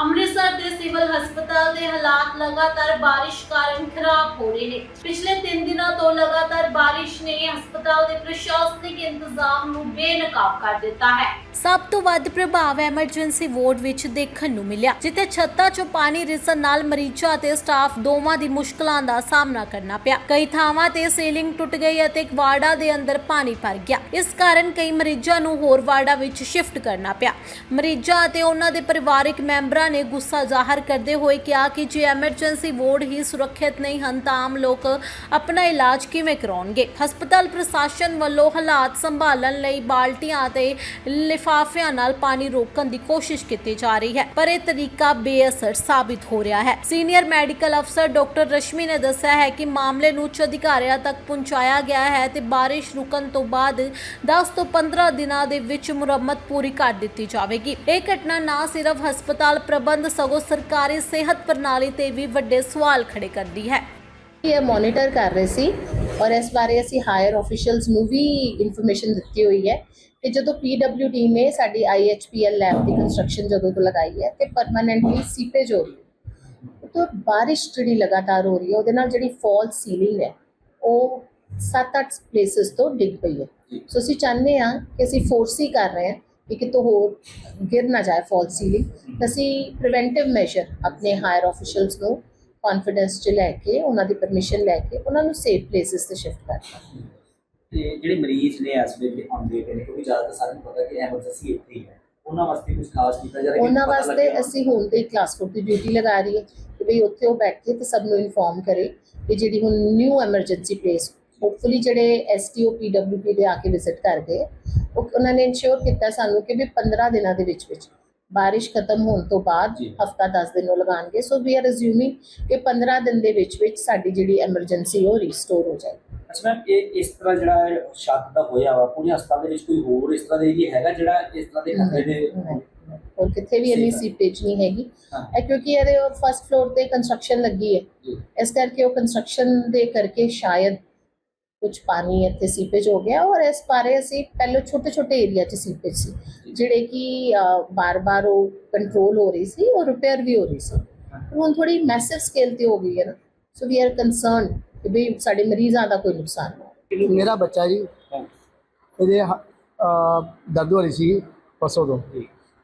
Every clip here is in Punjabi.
ਅੰਮ੍ਰਿਤਸਰ ਦੇ ਸਿਵਲ ਹਸਪਤਾਲ ਦੇ ਹਾਲਾਤ ਲਗਾਤਾਰ ਬਾਰਿਸ਼ ਕਾਰਨ ਖਰਾਬ ਹੋ ਰਹੇ ਨੇ। ਪਿਛਲੇ 3 ਦਿਨਾਂ ਤੋਂ ਲਗਾਤਾਰ ਬਾਰਿਸ਼ ਨੇ ਹਸਪਤਾਲ ਦੇ ਪ੍ਰਸ਼ਾਸਨਿਕ ਇੰਤਜ਼ਾਮ ਨੂੰ ਬੇਨਕਾਬ ਕਰ ਦਿੱਤਾ ਹੈ। ਸਭ ਤੋਂ ਵੱਧ ਪ੍ਰਭਾਵ ਐਮਰਜੈਂਸੀ ਵਾਰਡ ਵਿੱਚ ਦੇਖਣ ਨੂੰ ਮਿਲਿਆ, ਜਿੱਥੇ ਛੱਤਾਂ 'ਚੋਂ ਪਾਣੀ ਰਿਸਣ ਨਾਲ ਮਰੀਜ਼ਾਂ ਅਤੇ ਸਟਾਫ ਦੋਵਾਂ ਦੀ ਮੁਸ਼ਕਲਾਂ ਦਾ ਸਾਹਮਣਾ ਕਰਨਾ ਪਿਆ। ਕਈ ਥਾਵਾਂ ਤੇ ਸੀਲਿੰਗ ਟੁੱਟ ਗਈ ਅਤੇ ਇੱਕ ਵਾਰਡਾਂ ਦੇ ਅੰਦਰ ਪਾਣੀ ਭਰ ਗਿਆ। ਇਸ ਕਾਰਨ ਕਈ ਮਰੀਜ਼ਾਂ ਨੂੰ ਹੋਰ ਵਾਰਡਾਂ ਵਿੱਚ ਸ਼ਿਫਟ ਕਰਨਾ ਪਿਆ। ਮਰੀਜ਼ਾਂ ਅਤੇ ਉਹਨਾਂ ਦੇ ਪਰਿਵਾਰਕ ਮੈਂਬਰਾਂ ਨੇ ਗੁੱਸਾ ਜ਼ਾਹਰ ਕਰਦੇ ਹੋਏ ਕਿਹਾ ਕਿ ਜੇ ਐਮਰਜੈਂਸੀ ਵਾਰਡ ਹੀ ਸੁਰੱਖਿਅਤ ਨਹੀਂ ਹਨ ਤਾਂ ਆਮ ਲੋਕ ਆਪਣਾ ਇਲਾਜ ਕਿਵੇਂ ਕਰਾਉਣਗੇ? ਹਸਪਤਾਲ ਪ੍ਰਸ਼ਾਸਨ ਵੱਲੋਂ ਹਾਲਾਤ ਸੰਭਾਲਣ ਲਈ ਬਾਲਟੀਆਂ ਅਤੇ ਲਿਫਾਫਿਆਂ ਨਾਲ ਪਾਣੀ ਰੋਕਣ ਦੀ ਕੋਸ਼ਿਸ਼ ਕੀਤੀ ਜਾ ਰਹੀ ਹੈ, ਪਰ ਇਹ ਤਰੀਕਾ ਬੇਅਸਰ ਸਾਬਿਤ ਹੋ ਰਿਹਾ ਹੈ। ਸੀਨੀਅਰ ਮੈਡੀਕਲ ਅਫਸਰ ਡਾਕਟਰ ਰਸ਼ਮੀ ਨੇ ਦੱਸਿਆ ਹੈ ਕਿ ਮਾਮਲੇ ਨੂੰ ਉੱਚ ਅਧਿਕਾਰੀਆਂ ਤੱਕ ਪਹੁੰਚਾਇਆ ਗਿਆ ਹੈ ਤੇ ਬਾਰਿਸ਼ ਰੁਕਣ ਤੋਂ ਬਾਅਦ 10 ਤੋਂ 15 ਦਿਨਾਂ ਦੇ ਵਿੱਚ ਮੁਰੰਮਤ ਪੂਰੀ ਕਰ ਦਿੱਤੀ ਜਾਵੇਗੀ। ਇਹ ਘਟਨਾ ਨਾ ਸਿਰਫ ਹਸਪਤਾਲ ਪ੍ਰਬੰਧ ਸਗੋਂ ਸਰਕਾਰੀ ਸਿਹਤ ਪ੍ਰਣਾਲੀ ਤੇ ਵੀ ਵੱਡੇ ਸਵਾਲ ਖੜੇ ਕਰਦੀ ਹੈ। ਇਹ ਮੋਨੀਟਰ ਕਰ ਰਹੇ ਸੀ ਔਰ ਇਸ ਬਾਰੇ ਅਸੀਂ ਹਾਇਰ ਅਫੀਸ਼ੀਅਲਸ ਨੂੰ ਵੀ ਇਨਫੋਰਮੇਸ਼ਨ ਦਿੱਤੀ ਹੋਈ ਹੈ ਕਿ ਜਦੋਂ ਪੀਡਬਲਯੂਡੀ ਨੇ ਸਾਡੀ ਆਈਐਚਪੀਐਲ ਲੈਬ ਦੀ ਕੰਸਟਰਕਸ਼ਨ ਜਦੋਂ ਤੋਂ ਲਗਾਈ ਹੈ ਤੇ ਪਰਮਾਨੈਂਟਲੀ ਸੀਪੇਜ ਹੋ ਰਹੀ ਹੈ। ਤਾਂ ਬਾਰਿਸ਼ ਜਿਹੜੀ ਲਗਾਤਾਰ ਹੋ ਰਹੀ ਹੈ ਉਹਦੇ ਨਾਲ ਜਿਹੜੀ ਫਾਲ ਸੀਲਿੰਗ ਹੈ ਉਹ 7-8 ਪਲੇਸਸ ਤੋਂ ਡਿੱਗ ਪਈ ਹੈ। ਸੋ ਅਸੀਂ ਚਾਹੁੰਦੇ ਹਾਂ ਕਿ ਅਸੀਂ ਫੋਰਸੀ ਕਰ ਰਹੇ ਹਾਂ ਕਿ ਕਿਤੋਂ ਹੋਰ ਗਿਰ ਨਾ ਜਾਏ ਫਾਲ ਸੀਲਿੰਗ ਅਸੀਂ ਪ੍ਰੀਵੈਂਟਿਵ ਮੈਜਰ ਆਪਣੇ ਹਾਇਰ ਅਫੀਸ਼ੀਅਲਸ ਨੂੰ ਕੌਨਫੀਡੈਂਸ ਚ ਲੈ ਕੇ ਉਹਨਾਂ ਦੀ ਪਰਮਿਸ਼ਨ ਲੈ ਕੇ ਉਹਨਾਂ ਨੂੰ ਸੇਫ ਪਲੇਸਿਸ ਤੇ ਸ਼ਿਫਟ ਕਰਨਾ ਤੇ ਜਿਹੜੇ ਮਰੀਜ਼ ਨੇ ਇਸ ਵੇਲੇ ਆਉਂਦੇ ਨੇ ਕਿਉਂਕਿ ਜ਼ਿਆਦਾਤਰ ਸਾਨੂੰ ਪਤਾ ਕਿ ਐਮਰਜੈਂਸੀ ਇੱਥੇ ਹੀ ਹੈ। ਉਹਨਾਂ ਵਾਸਤੇ ਕੁਝ ਖਾਸ ਕੀਤਾ ਜਾ ਰਿਹਾ ਕਿ ਉਹਨਾਂ ਵਾਸਤੇ ਅਸੀਂ ਹੁਣ ਤੇ ਕਲਾਸ 4 ਦੀ ਡਿਊਟੀ ਲਗਾ ਰਹੀ ਹੈ ਕਿ ਭਈ ਉੱਥੇ ਉਹ ਬੈਠੇ ਤੇ ਸਭ ਨੂੰ ਇਨਫੋਰਮ ਕਰੇ ਕਿ ਜਿਹੜੀ ਹੁਣ ਨਿਊ ਐਮਰਜੈਂਸੀ ਪਲੇਸ ਹੋਪਫੁਲੀ ਜਿਹੜੇ ਐਸਟੀਓ ਪੀਡਬਲਯੂਪੀ ਦੇ ਆ ਕੇ ਵਿਜ਼ਿਟ ਕਰ ਗਏ ਉਹ ਉਹਨਾਂ ਨੇ ਇਨਸ਼ੋਰ ਕੀਤਾ ਸਾਨੂੰ ਕਿ ਵੀ 15 ਦਿਨਾਂ ਦੇ ਵਿੱਚ ਵਿੱਚ ਬਾਰਿਸ਼ ਖਤਮ ਹੋਣ ਤੋਂ ਬਾਅਦ। ਹਫਤਾ 10 ਦਿਨ ਉਹ ਲਗਾਣਗੇ ਸੋ ਵੀ ਆਰ ਅਸਿਊਮਿੰਗ ਕਿ 15 ਦਿਨ ਦੇ ਵਿੱਚ ਵਿੱਚ ਸਾਡੀ ਜਿਹੜੀ ਐਮਰਜੈਂਸੀ ਉਹ ਰੀਸਟੋਰ ਹੋ ਜਾਏ ਅੱਛਾ ਮੈਮ ਇਹ ਇਸ ਤਰ੍ਹਾਂ ਜਿਹੜਾ ਛੱਤ ਦਾ ਹੋਇਆ ਵਾ ਪੂਰੇ ਹਸਪਤਾਲ ਦੇ ਵਿੱਚ ਕੋਈ ਹੋਰ ਇਸ ਤਰ੍ਹਾਂ ਦੇ ਏਰੀਆ ਹੈਗਾ ਜਿਹੜਾ ਇਸ ਤਰ੍ਹਾਂ ਦੇ ਖਤਰੇ ਦੇ ਹੋਰ ਕਿੱਥੇ ਵੀ ਇੰਨੀ ਸੀਪੇਜ ਨਹੀਂ ਹੈਗੀ। ਇਹ ਕਿਉਂਕਿ ਇਹਦੇ ਫਸਟ ਫਲੋਰ ਤੇ ਕੰਸਟਰਕਸ਼ਨ ਲੱਗੀ ਹੈ। ਇਸ ਕਰਕੇ ਉਹ ਕੰਸਟਰਕਸ਼ਨ ਦੇ ਕਰਕੇ ਸ਼ਾਇਦ ਕੁਝ ਪਾਣੀ ਇੱਥੇ ਸੀਪੇਜ ਹੋ ਗਿਆ ਔਰ ਇਸ ਬਾਰੇ ਅਸੀਂ ਪਹਿਲੇ ਛੋਟੇ ਛੋਟੇ ਏਰੀਆ 'ਚ ਸੀਪੇਜ ਸੀ ਜਿਹੜੇ ਕਿ ਬਾਰ-ਬਾਰ ਉਹ ਕੰਟਰੋਲ ਹੋ ਰਹੀ ਸੀ ਔਰ ਰਿਪੇਅਰ ਵੀ ਹੋ ਰਹੀ ਸੀ। ਹੁਣ ਥੋੜੀ ਮੈਸਿਵ ਸਕੇਲ ਤੇ ਹੋ ਗਈ ਹੈ ਨਾ ਸੋ ਵੀ ਆਰ ਕਨਸਰਨ ਕਿ ਵੀ ਸਾਡੇ ਮਰੀਜ਼ਾਂ ਦਾ ਕੋਈ ਨੁਕਸਾਨ ਨਾ ਮੇਰਾ ਬੱਚਾ ਜੀ ਇਹਦੇ ਦਰਦ ਹੋ ਰਹੀ ਸੀ ਪਰਸੋਂ ਤੋਂ।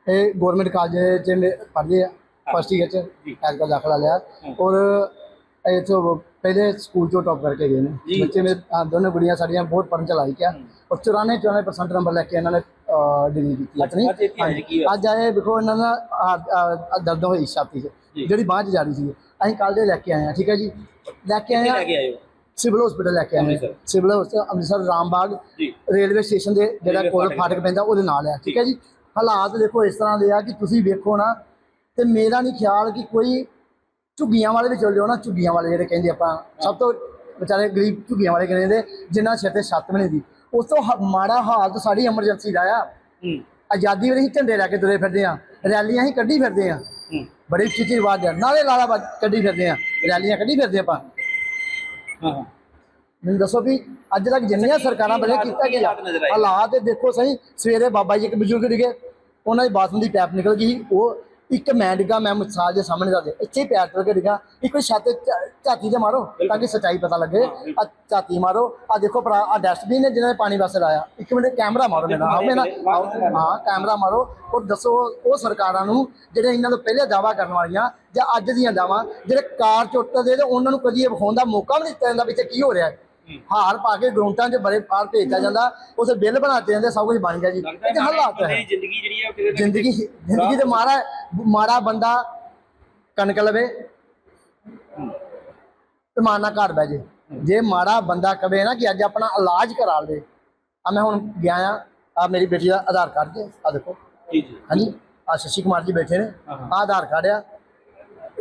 ਇਹ ਗਵਰਨਮੈਂਟ ਕਾਲਜ ਚ ਪੜ੍ਹਦੇ ਆ ਫਸਟ ਈਅਰ ਚ ਜੀ। ਐਸਕਾ ਦਾਖਲਾ ਲਿਆ। ਔਰ ਇਹ ਤੋਂ ਪਹਿਲੇ ਸਕੂਲ ਚੋਂ ਟੌਪ ਕਰਕੇ ਗਏ ਨੇ। ਬੱਚੇ ਮੇਰੇ ਅਹ ਦੋਨੋਂ ਗੁੜੀਆਂ ਸਾਡੀਆਂ ਬਹੁਤ ਪੜ੍ਹਨ ਚਲਾਈ ਕਿਆ ਔਰ 94 94% ਨੰਬਰ ਲੈ ਕੇ ਇਹਨਾਂ ਨੇ ਡਿਗਰੀ ਕੀਤੀ। ਆਪਣੀ ਅੱਜ ਇੱਥੇ ਆਏ ਕੀ ਹੋਇਆ? ਅੱਜ ਆਏ ਦੇਖੋ ਇਹਨਾਂ ਦਾ ਆਹ ਦਰਦ ਹੋਈ ਛਾਤੀ 'ਚ ਜੀ। ਜਿਹੜੀ ਬਾਂਹ 'ਚ ਜਾ ਰਹੀ ਸੀ। ਅਸੀਂ ਕੱਲ ਦੇ ਲੈ ਕੇ ਆਏ ਆ ਠੀਕ ਹੈ ਜੀ? ਲੈ ਕੇ ਆਏ ਕਿੱਥੇ ਆ ਲੈ ਕੇ ਆਏ ਹੋ? ਸਿਵਲ ਹਸਪੀਟਲ ਲੈ ਕੇ ਆਏ Amritsar. Civil hospital Amritsar Rambagh ji. Railway station ਦੇ ਜਿਹੜਾ ਰੇਲਵੇ ਕੋਲ ਫਾਟਕ ਫਾਟਕ ਪੈਂਦਾ ਉਹਦੇ ਨਾਲ ਆ ਠੀਕ ਹੈ ਜੀ। ਹਾਲਾਤ ਦੇਖੋ ਇਸ ਤਰ੍ਹਾਂ ਦੇ ਆ ਕਿ ਤੁਸੀਂ ਵੇਖੋ ਨਾ ਤੇ ਮੇਰਾ ਨਹੀਂ ਖਿਆਲ ਕਿ ਕੋਈ ਝੁੱਗੀਆਂ ਵਾਲੇ ਵੀ ਚੱਲ ਜਾਓ ਨਾ ਝੁੱਗੀਆਂ ਵਾਲੇ ਜਿਹੜੇ ਕਹਿੰਦੇ ਆਪਾਂ ਸਭ ਤੋਂ ਵਿਚਾਰੇ ਗਰੀਬ ਝੁੱਗੀਆਂ ਵਾਲੇ ਕਹਿੰਦੇ ਜਿਨ੍ਹਾਂ ਸਿਰ ਤੇ ਛੱਤ ਵੀ ਨਹੀਂ ਦੀ ਉਸ ਤੋਂ ਹ- ਮਾੜਾ ਹਾਲਤ ਸਾਡੀ ਐਮਰਜੈਂਸੀ ਦਾ ਆ। ਹੂੰ। ਆਜ਼ਾਦੀ ਵੇਲੇ ਝੰਡੇ ਲੈ ਕੇ ਤੁਰੇ ਫਿਰਦੇ ਆ। ਰੈਲੀਆਂ ਅਸੀਂ ਕੱਢੀ ਫਿਰਦੇ ਆ। ਹੂੰ। ਬੜੀ ਉੱਚੀ ਉੱਚੀ ਆਵਾਜ਼ ਆ। ਨਾਲੇ ਲਾਲਾ ਬਾਜ ਕੱਢੀ ਫਿਰਦੇ ਆ। ਰੈਲੀਆਂ ਕੱਢੀ ਫਿਰਦੇ ਆਪਾਂ। ਹਾਂ ਹਾਂ। ਮੈਨੂੰ ਦੱਸੋ ਵੀ ਅੱਜ ਤੱਕ ਜਿੰਨੀਆਂ ਸਰਕਾਰਾਂ ਵੱਲੋਂ ਕੀਤਾ ਕੀ ਗਿਆ ਹਾਲਾਤ ਨਜ਼ਰ ਆਏ? ਹਾਲਾਤ ਇਹ ਦੇਖੋ ਸਹੀ ਸਵੇਰੇ ਬਾਬਾ ਜੀ ਇੱਕ ਬਜ਼ੁਰਗ ਡਿਗੇ ਉਹਨਾਂ ਦੀ ਬਾਥਰੂਮ ਦੀ ਪੈਪ ਨਿਕਲ ਗਈ ਉਹ ਇੱਕ ਮੈਂ ਡਿੱਗਾ ਮੈਂ ਮਿਸਾਲ ਦੇ ਸਾਹਮਣੇ ਦਾ ਇੱਥੇ ਹੀ ਪੈਰ ਤੇ ਡਿੱਗਾ। ਇੱਕ ਛੱਤ ਝਾਤੀ ਤੇ ਮਾਰੋ ਤਾਂ ਕਿ ਸੱਚਾਈ ਪਤਾ ਲੱਗੇ। ਆ ਝਾਤੀ ਮਾਰੋ। ਆ ਦੇਖੋ ਭਰਾ ਆ ਡਸਟਬਿਨ ਹੈ ਜਿਹਨਾਂ ਨੇ ਪਾਣੀ ਵਾਸਤੇ ਲਾਇਆ। ਇੱਕ ਮਿੰਟ ਕੈਮਰਾ ਮਾਰੋ ਮੇਰਾ। ਆਓ ਮੇਰਾ ਹਾਂ ਕੈਮਰਾ ਮਾਰੋ। ਔਰ ਦੱਸੋ ਉਹ ਸਰਕਾਰਾਂ ਨੂੰ ਜਿਹੜੇ ਇਹਨਾਂ ਤੋਂ ਪਹਿਲੇ ਦਾਵਾ ਕਰਨ ਵਾਲੀਆਂ ਜਾਂ ਅੱਜ ਦੀਆਂ ਦਾਵਾ ਜਿਹੜੇ ਕਾਰ ਚੁੱਟਦੇ ਤੇ ਉਹਨਾਂ ਨੂੰ ਕਦੀ ਇਹ ਵਿਖਾਉਣ ਦਾ ਮੌਕਾ ਵੀ ਨਹੀਂ ਦਿੱਤਾ ਜਾਂਦਾ ਵੀ ਇੱਥੇ ਕੀ ਹੋ ਰਿਹਾ ਹੈ। ਹਾਰ ਪਾ ਕੇ ਗਰਾਊਂਡਾਂ 'ਚ ਬੜੇ ਬਾਹਰ ਭੇਜਿਆ ਜਾਂਦਾ ਉਸੇ ਬਿੱਲ ਬਣਾਤੇ ਜਾਂਦੇ ਸਭ ਕੁਝ ਬਣ ਗਿਆ ਜੀ। ਇਹ ਹਾਲਾਤ ਹੈ। ਜ਼ਿੰਦਗੀ ਜਿਹੜੀ ਹੈ ਉਹ ਕਿਤੇ ਨਾ ਜ਼ਿੰਦਗੀ ਜ਼ਿੰਦਗੀ ਤੇ ਮਾਰਾ ਮਾਰਾ ਬੰਦਾ ਕਣਕ ਲਵੇ ਤੇ ਮਾਨਾ ਘਰ ਬਹਿ ਜੇ। ਜੇ ਮਾੜਾ ਬੰਦਾ ਕਵੇ ਨਾ ਕਿ ਅੱਜ ਆਪਣਾ ਇਲਾਜ ਕਰਾ ਲਵੇ ਆ ਮੈਂ ਹੁਣ ਗਿਆ ਆ ਆ ਮੇਰੀ ਬੇਟੀ ਦਾ ਆਧਾਰ ਕਾਰਡ ਤੇ ਆ ਦੇਖੋ। ਜੀ ਜੀ। ਹਾਂਜੀ ਆ ਸ਼ਸ਼ੀ ਕੁਮਾਰ ਜੀ ਬੈਠੇ ਨੇ। ਆ ਆਧਾਰ ਕਾਰਡ ਆ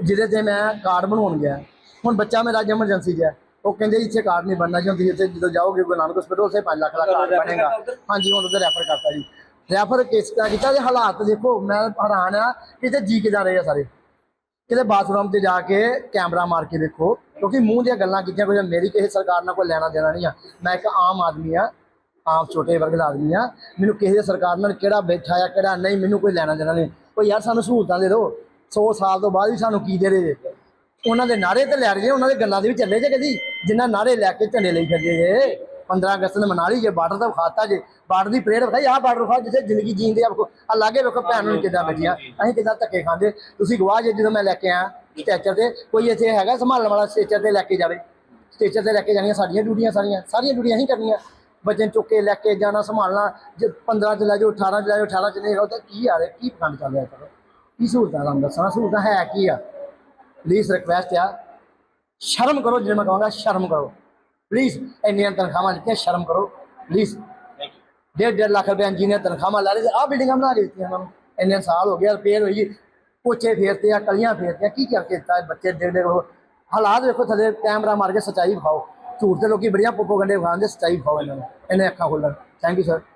ਜਿਹਦੇ ਤੇ ਮੈਂ ਕਾਰਡ ਬਣਾਉਣ ਗਿਆ। ਹੁਣ ਬੱਚਾ ਮੇਰਾ ਅੱਜ ਐਮਰਜੈਂਸੀ 'ਚ ਹੈ। ਉਹ ਕਹਿੰਦੇ ਇੱਥੇ ਕਾਰਡ ਨਹੀਂ ਬਣਨਾ ਚਾਹੁੰਦੀ ਇੱਥੇ ਜਦੋਂ ਜਾਓਗੇ ਗੁਰੂ ਨਾਨਕ ਹਸਪੀਟਲ ਉੱਥੇ 5 ਲੱਖ ਦਾ ਕਾਰਡ ਬਣੇਗਾ। ਹਾਂਜੀ, ਹੁਣ ਉਹਦੇ ਰੈਫਰ ਕਰਤਾ ਜੀ। ਰੈਫਰ ਕਿਸ ਤਰ੍ਹਾਂ ਕੀਤਾ ਜੇ? ਹਾਲਾਤ ਦੇਖੋ, ਮੈਂ ਹੈਰਾਨ ਆ ਕਿ ਜੀ ਕੇ ਜਾ ਰਹੇ ਆ ਸਾਰੇ। ਕਿਤੇ ਬਾਥਰੂਮ ਤੇ ਜਾ ਕੇ ਕੈਮਰਾ ਮਾਰ ਕੇ ਦੇਖੋ, ਕਿਉਂਕਿ ਮੂੰਹ ਦੀਆਂ ਗੱਲਾਂ ਕੀਤੀਆਂ ਕੋਈ ਮੇਰੀ ਕਿਸੇ ਸਰਕਾਰ ਨਾਲ ਕੋਈ ਲੈਣਾ ਦੇਣਾ ਨਹੀਂ ਆ। ਮੈਂ ਇੱਕ ਆਮ ਆਦਮੀ ਆ ਆਪ ਛੋਟੇ ਵਰਗ ਦਾ ਆਦਮੀ ਆ। ਮੈਨੂੰ ਕਿਸੇ ਸਰਕਾਰ ਨਾਲ ਕਿਹੜਾ ਬੈਠਾ ਆ, ਕਿਹੜਾ ਨਹੀਂ, ਮੈਨੂੰ ਕੋਈ ਲੈਣਾ ਦੇਣਾ ਨਹੀਂ। ਕੋਈ ਯਾਰ ਸਾਨੂੰ ਸਹੂਲਤਾਂ ਦੇ ਦਿਓ। 100 ਸਾਲ ਤੋਂ ਬਾਅਦ ਵੀ ਸਾਨੂੰ ਕੀ ਦੇ ਰਹੇ ਜੇ? ਉਹਨਾਂ ਦੇ ਨਾਰੇ ਤੇ ਲੈ ਰਹੇ ਉਹਨਾਂ ਦੇ ਗੱਲਾਂ ਦੇ ਵੀ ਚੱਲੇ ਜੇ ਕਦੀ, ਜਿੰਨਾ ਨਾਰੇ ਲੈ ਕੇ ਝੰਡੇ ਲਈ ਫਿਰਦੇ ਜੇ। 15 ਅਗਸਤ ਨੂੰ ਮਨਾ ਲਈ ਜੇ, ਬਾਰਡਰ ਤਾਂ ਖਾਤਾ ਜੇ, ਬਾਰਡਰ ਦੀ ਪਰੇਡ ਵਿਖਾਈ, ਆਹ ਬਾਰਡਰ ਖਾ ਜਿੱਥੇ ਜ਼ਿੰਦਗੀ ਜੀਂਦੇ ਆ। ਆ ਲਾਗੇ ਵੇਖੋ ਭੈਣ ਨੂੰ ਕਿੱਦਾਂ ਬੈਠੀਆਂ, ਅਸੀਂ ਕਿੱਦਾਂ ਧੱਕੇ ਖਾਂਦੇ। ਤੁਸੀਂ ਗਵਾਹ ਜੇ ਜਦੋਂ ਮੈਂ ਲੈ ਕੇ ਆਇਆ ਸਟੇਚਰ ਤੇ, ਕੋਈ ਇੱਥੇ ਹੈਗਾ ਸੰਭਾਲਣ ਵਾਲਾ ਸਟੇਚਰ ਤੇ ਲੈ ਕੇ ਜਾਵੇ। ਸਟੇਚਰ ਤੇ ਲੈ ਕੇ ਜਾਣੀਆਂ ਸਾਡੀਆਂ ਡਿਊਟੀਆਂ ਸਾਰੀਆਂ ਸਾਰੀਆਂ ਡਿਊਟੀਆਂ ਅਸੀਂ ਕਰਨੀਆਂ। ਬੱਚੇ ਚੁੱਕ ਕੇ ਲੈ ਕੇ ਜਾਣਾ, ਸੰਭਾਲਣਾ, ਜੇ 15 ਚ ਲੈ ਜਾਓ 18 ਚ ਲੈ ਜਾਓ 18 ਚ ਨਹੀਂ ਹੈਗਾ ਤਾਂ ਕੀ ਆ ਰਿਹਾ, ਕੀ ਫੰਡ ਚੱਲ ਰਿਹਾ ਕੀ ਸਹੂਲਤਾਂ ਤੁਹਾਨੂੰ ਦੱਸਣਾ ਸਹੂਲਤਾਂ ਹੈ ਕੀ ਆ? ਪਲੀਜ਼ ਰਿਕਵੈਸਟ ਆ ਸ਼ਰਮ ਕਰੋ ਜਿਵੇਂ ਮੈਂ ਕਹਾਂਗਾ ਸ਼ਰਮ ਕਰੋ ਪਲੀਜ਼ ਇੰਨੀਆਂ ਤਨਖਾਹਾਂ ਦਿੱਤੀਆਂ ਸ਼ਰਮ ਕਰੋ ਪਲੀਜ਼ ਡੇਢ ਡੇਢ ਲੱਖ ਰੁਪਏ ਇੰਜੀਨੀਅਰ ਤਨਖਾਹਾਂ ਲਾ ਰਹੇ ਆ ਬਿਲਡਿੰਗਾਂ ਬਣਾ ਕੇ ਦਿੱਤੀਆਂ ਉਹਨਾਂ ਨੂੰ ਇੰਨੇ ਸਾਲ ਹੋ ਗਏ ਰਿਪੇਅਰ ਹੋਈ ਜੀ। ਪੋਚੇ ਫੇਰਤੇ ਆ ਕਲੀਆਂ ਫੇਰਤੀਆਂ ਕੀ ਕਰਕੇ ਦਿੱਤਾ ਬੱਚੇ ਡੇਢ ਡੇਢ ਹਾਲਾਤ ਵੇਖੋ ਥੱਲੇ ਕੈਮਰਾ ਮਾਰ ਕੇ ਸੱਚਾਈ ਵਿਖਾਓ। ਝੂਠ ਤੇ ਲੋਕੀ ਬੜੀਆਂ ਪ੍ਰੋਪੋਗੰਡੇ ਵਿਖਾਉਂਦੇ ਸੱਚਾਈ ਵਿਖਾਓ ਇਹਨਾਂ ਨੂੰ। ਇਹਨੇ ਅੱਖਾਂ ਖੋਲਣ। Thank you sir